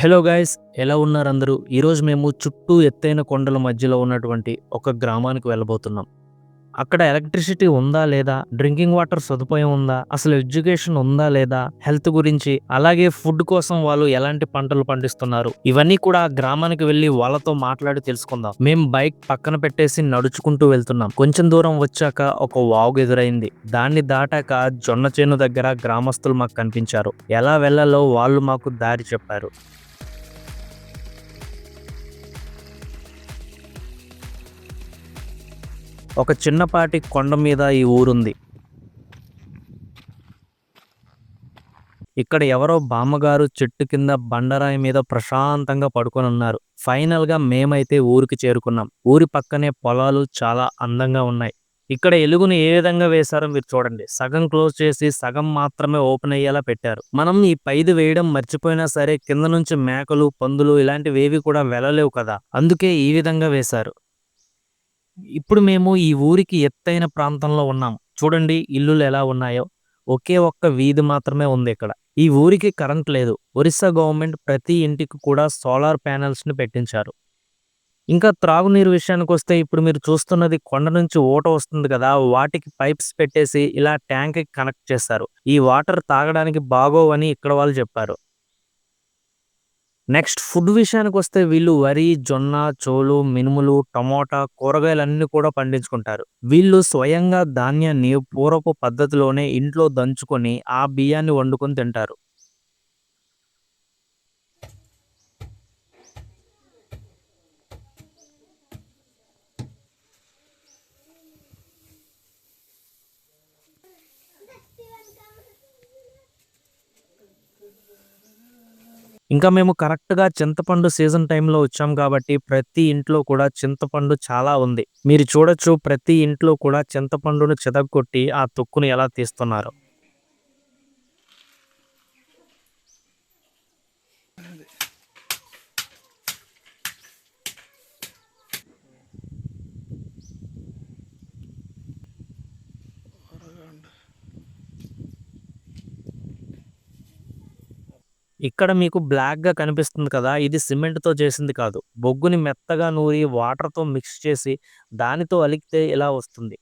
Hello guys ఎలా ఉన్నారు అందరూ ఈరోజు మేము చుట్టూ ఎత్తైన కొండల మధ్యలో ఉన్నటువంటి ఒక గ్రామానికి వెళ్ళబోతున్నాం. అక్కడ ఎలక్ట్రిసిటీ ఉందా లేదా? డ్రింకింగ్ వాటర్ సదుపాయం ఉందా? అసలు ఎడ్యుకేషన్ ఉందా లేదా? హెల్త్ గురించి అలాగే ఫుడ్ కోసం వాళ్ళు ఎలాంటి పంటలు పండిస్తున్నారు? ఇవన్నీ కూడా గ్రామానికి వెళ్ళి వాళ్ళతో మాట్లాడి తెలుసుకుందాం. మేము బైక్ పక్కన పెట్టేసి నడుచుకుంటూ వెళ్తున్నాం. కొంచెం దూరం వచ్చాక ఒక వాగు ఎదురైంది. దాన్ని దాటాక జొన్న చేను దగ్గర గ్రామస్తులు మాకు కనిపించారు. ఎలా వెళ్ళాలో వాళ్ళు మాకు దారి చెప్పారు. ఒక చిన్నపాటి కొండ మీద ఈ ఊరుంది. ఇక్కడ ఎవరో బామ్మగారు చెట్టు కింద బండరాయి మీద ప్రశాంతంగా పడుకొని ఉన్నారు. ఫైనల్గా మేమైతే ఊరికి చేరుకున్నాం. ఊరి పక్కనే పొలాలు చాలా అందంగా ఉన్నాయి. ఇక్కడ ఎలుగును ఏ విధంగా వేశారో మీరు చూడండి. సగం క్లోజ్ చేసి సగం మాత్రమే ఓపెన్ అయ్యేలా పెట్టారు. మనం ఈ పైది వేయడం మర్చిపోయినా సరే కింద నుంచి మేకలు పందులు ఇలాంటివి ఏవి కూడా వెళ్ళలేవు కదా. అందుకే ఈ విధంగా వేశారు. ఇప్పుడు మేము ఈ ఊరికి ఎత్తైన ప్రాంతంలో ఉన్నాం. చూడండి ఇల్లులు ఎలా ఉన్నాయో. ఒకే ఒక్క వీధి మాత్రమే ఉంది ఇక్కడ. ఈ ఊరికి కరెంట్ లేదు. ఒరిస్సా గవర్నమెంట్ ప్రతి ఇంటికి కూడా సోలార్ ప్యానెల్స్ని పెట్టించారు. ఇంకా త్రాగునీరు విషయానికి వస్తే ఇప్పుడు మీరు చూస్తున్నది కొండ నుంచి ఊట వస్తుంది కదా. వాటికి పైప్స్ పెట్టేసి ఇలా ట్యాంక్కి కనెక్ట్ చేస్తారు ఈ వాటర్ తాగడానికి బాగోవని ఇక్కడ వాళ్ళు చెప్పారు. నెక్స్ట్ ఫుడ్ విషయానికి వస్తే వీళ్ళు వరి జొన్న చోలు మినుములు టమోటా కూరగాయలన్నీ కూడా పండించుకుంటారు. వీళ్ళు స్వయంగా ధాన్యాన్ని పూర్వపు పద్ధతిలోనే ఇంట్లో దంచుకొని ఆ బియ్యాన్ని వండుకొని తింటారు. ఇంకా మేము కరెక్ట్గా చింతపండు సీజన్ టైంలో వచ్చాం కాబట్టి ప్రతి ఇంట్లో కూడా చింతపండు చాలా ఉంది. మీరు చూడొచ్చు ప్రతి ఇంట్లో కూడా చింతపండును చెదగొట్టి ఆ తొక్కును ఎలా తీస్తున్నారు. ఇక్కడ మీకు బ్లాక్గా కనిపిస్తుంది కదా! ఇది సిమెంట్తో చేసింది కాదు. బొగ్గుని మెత్తగా నూరి వాటర్తో మిక్స్ చేసి దానితో అలికితే ఇలా వస్తుంది.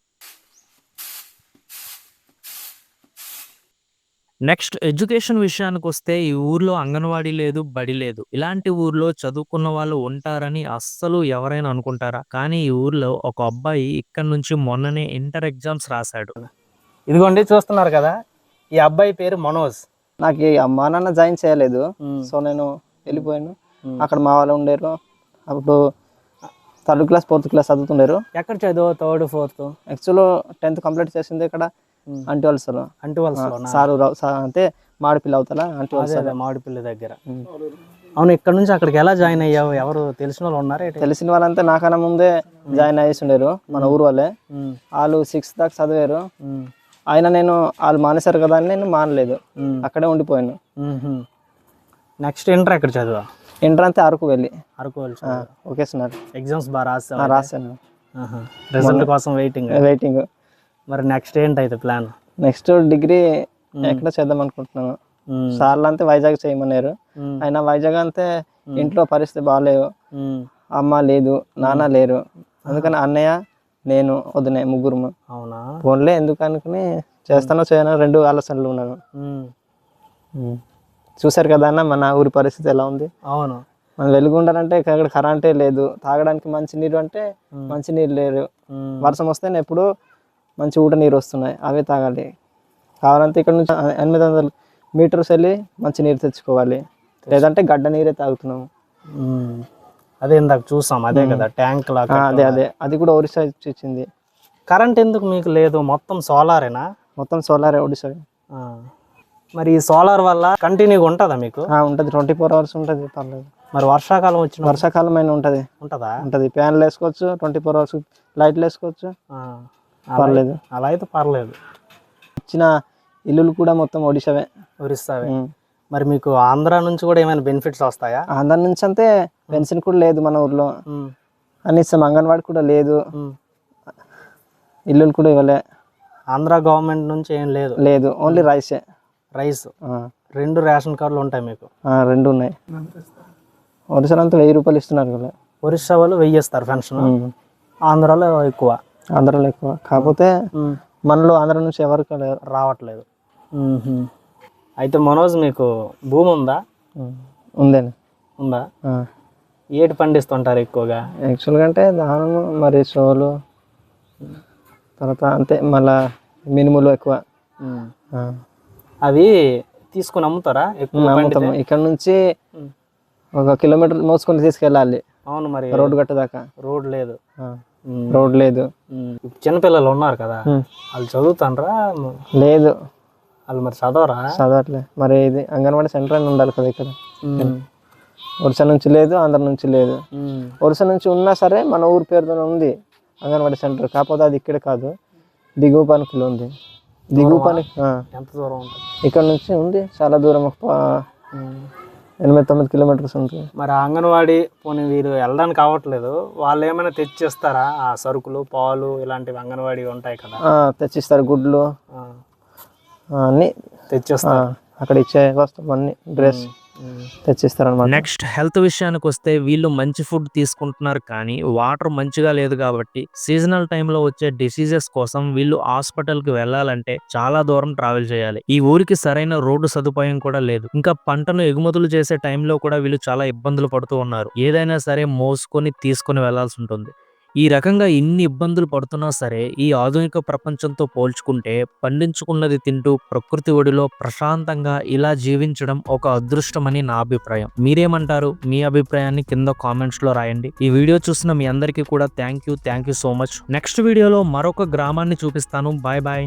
నెక్స్ట్ ఎడ్యుకేషన్ విషయానికి వస్తే ఈ ఊర్లో అంగన్వాడీ లేదు బడి లేదు. ఇలాంటి ఊర్లో చదువుకున్న వాళ్ళు ఉంటారని అస్సలు ఎవరైనా అనుకుంటారా? కానీ ఈ ఊర్లో ఒక అబ్బాయి ఇక్కడ నుంచి మొన్ననే ఇంటర్ ఎగ్జామ్స్ రాశాడు. ఇదిగోండి చూస్తున్నారు కదా! ఈ అబ్బాయి పేరు మనోజ్. నాకు అమ్మా నాన్న జాయిన్ చేయలేదు. సో నేను వెళ్ళిపోయాను. అక్కడ మా వాళ్ళు ఉండేరు. అప్పుడు థర్డ్ క్లాస్ ఫోర్త్ క్లాస్ చదువుతుండేరు. ఎక్కడ చదువు? Third fourth? Actual tenth complete చేసింది ఇక్కడ అంటి వాళ్ళు సార్ అంటు మాడిపిల్ల అవుతారా అంటి వాళ్ళు సార్ మామిడిపల్లి దగ్గర. అవును ఇక్కడ నుంచి అక్కడికి ఎలా జాయిన్ అయ్యావు? ఎవరు తెలిసిన వాళ్ళు ఉన్నారా? తెలిసిన వాళ్ళంతా నాకన్నా ముందే జాయిన్ అయ్యేసి ఉండేరు మన ఊరు వాళ్ళే. వాళ్ళు సిక్స్త్ దాకా చదివారు. ఆయన నేను వాళ్ళు మానేశారు కదా అని నేను మానలేదు. అక్కడే ఉండిపోయాను. నెక్స్ట్ ఇంటర్ ఎక్కడ చదువు? ఇంటర్ అంతే అరకు వెళ్ళి అరకు వెళ్ళి ఓకే సార్. ఎగ్జామ్స్ బాగా ఆ, రాసావు రాశాను. రిజల్ట్ కోసం వెయిటింగ్ వెయిటింగ్ మరి నెక్స్ట్ ఏంటి అయితే ప్లాన్ నెక్స్ట్ డిగ్రీ ఎక్కడ చేద్దాం అనుకుంటున్నాను. సార్లు అంతే వైజాగ్ చేయమన్నారు. అయినా వైజాగ్ అంతే ఇంట్లో పరిస్థితి బాగాలేవు అమ్మ లేదు నాన్న లేరు. అందుకని అన్నయ్య నేను వదినే ముగ్గురు అవునా? ఫోన్లే ఎందుకు అనుకుని చేస్తానో చేయనో రెండు ఆలోచనలు ఉన్నాను. చూశారు కదా అన్న మన ఊరి పరిస్థితి ఎలా ఉంది? అవును. మనం వెలుగు ఉండాలంటే ఇక్కడ కరెంటే లేదు. తాగడానికి మంచి నీరు అంటే మంచి నీరు లేరు. వర్షం వస్తే ఎప్పుడు మంచి ఊట నీరు వస్తున్నాయి. అవే తాగాలి. కావాలంటే ఇక్కడ నుంచి ఎనిమిది వందల మీటర్స్ వెళ్ళి మంచి నీరు తెచ్చుకోవాలి. లేదంటే గడ్డ నీరే తాగుతున్నాము. అదే ఇందాక చూసాం అదే కదా ట్యాంక్ లాగా అదే అదే. అది కూడా ఒరిస్సా ఇచ్చి ఇచ్చింది కరెంట్ ఎందుకు మీకు లేదు? మొత్తం సోలారేనా? మొత్తం సోలార్ ఒడిశా ఆ. మరి ఈ సోలార్ వల్ల కంటిన్యూగా ఉంటుందా మీకు? ఉంటుంది. ట్వంటీ ఫోర్ అవర్స్ ఉంటుంది పర్లేదు. మరి వర్షాకాలం వచ్చిన వర్షాకాలం అయినా ఉంటుంది. ఉంటుందా? ఉంటుంది. ఫ్యాన్లు వేసుకోవచ్చు ట్వంటీ ఫోర్ అవర్స్ లైట్లు వేసుకోవచ్చు. పర్లేదు. అలా అయితే పర్లేదు. ఇచ్చిన ఇల్లులు కూడా మొత్తం ఒడిశావే ఒరిస్తావే. మరి మీకు ఆంధ్ర నుంచి కూడా ఏమైనా బెనిఫిట్స్ వస్తాయా? ఆంధ్ర నుంచి అంతే పెన్షన్ కూడా లేదు మన ఊర్లో. కనీసం అంగన్వాడి కూడా లేదు. ఇల్లులు కూడా ఇవ్వలే. ఆంధ్ర గవర్నమెంట్ నుంచి ఏం లేదు? లేదు ఓన్లీ రైసే. రైస్ రెండు రేషన్ కార్డులు ఉంటాయి మీకు? రెండు ఉన్నాయి. ఒరిస్సాలో అంతా వెయ్యి రూపాయలు ఇస్తున్నారు కదా. ఒరిస్సా వాళ్ళు వెయ్యిస్తారు పెన్షన్. ఆంధ్రాలో ఎక్కువ. ఆంధ్రాలో ఎక్కువ. కాకపోతే మనలో ఆంధ్ర నుంచి ఎవరికి రావట్లేదు. అయితే మనోజ్ మీకు భూమి ఉందా. ఉందేనా ఉందా. ఏటి పండిస్తుంటారు ఎక్కువగా? యాక్చువల్గా అంటే దానము మరి సోలు తర్వాత అంతే మళ్ళా మినుములు ఎక్కువ. అవి తీసుకుని అమ్ముతారా? ఎక్కువ అమ్ముతాము? ఇక్కడ నుంచి. ఒక కిలోమీటర్ మోసుకొని తీసుకెళ్ళాలి. అవును మరి. రోడ్డు గట్ట దాకా రోడ్ లేదు. రోడ్ లేదు. చిన్నపిల్లలు ఉన్నారు కదా. వాళ్ళు చదువుతానరా? లేదు. వాళ్ళు మరి చదవరా? చదవట్లే. మరి ఇది అంగన్వాడీ సెంటర్ అని ఉండాలి కదా ఇక్కడ. మ్మ్. ఒరిస్సా నుంచి లేదు ఆంధ్ర నుంచి లేదు. ఒరిస్సా నుంచి ఉన్నా సరే మన ఊరి పేరుతోనే ఉంది అంగన్వాడీ సెంటర్. కాకపోతే అది ఇక్కడ కాదు. దిగువ పనికిలో ఉంది. దిగువ పని. ఎంత దూరం ఉంటుంది? ఇక్కడ నుంచి ఉంది. చాలా దూరం ఒక. ఎనిమిది తొమ్మిది కిలోమీటర్స్ ఉంటుంది. మరి అంగన్వాడీ పోనీ వీరు వెళ్ళడానికి అవ్వట్లేదు. వాళ్ళు ఏమైనా తెచ్చిస్తారా? ఆ సరుకులు పాలు ఇలాంటివి అంగన్వాడీ ఉంటాయి కదా. తెచ్చిస్తారు గుడ్లు. అన్నీ. ఆ, తెచ్చిస్తారు అక్కడ ఇచ్చే వస్తువు అన్ని డ్రెస్ మ్మ్. తెచ్చిస్తారు అనమాట నెక్స్ట్ హెల్త్ విషయానికి వస్తే వీళ్ళు మంచి ఫుడ్ తీసుకుంటున్నారు కానీ వాటర్ మంచిగా లేదు కాబట్టి సీజనల్ టైంలో వచ్చే డిసీజెస్ కోసం వీళ్ళు హాస్పిటల్కి వెళ్ళాలంటే చాలా దూరం ట్రావెల్ చేయాలి. ఈ ఊరికి సరైన రోడ్డు సదుపాయం కూడా లేదు. ఇంకా పంటను ఎగుమతులు చేసే టైంలో కూడా వీళ్ళు చాలా ఇబ్బందులు పడుతూ ఉన్నారు. ఏదైనా సరే మోసుకొని తీసుకొని వెళ్ళాల్సి ఉంటుంది. ఈ రకంగా ఇన్ని ఇబ్బందులు పడుతున్నా సరే ఈ ఆధునిక ప్రపంచంతో పోల్చుకుంటే పండించుకున్నది తింటూ ప్రకృతి ఒడిలో ప్రశాంతంగా ఇలా జీవించడం ఒక అదృష్టమని నా అభిప్రాయం. మీరేమంటారు? మీ అభిప్రాయాన్ని కింద కామెంట్స్లో రాయండి. ఈ వీడియో చూసిన మీ అందరికీ కూడా thank you thank you so much. Next వీడియోలో మరొక గ్రామాన్ని చూపిస్తాను. Bye bye.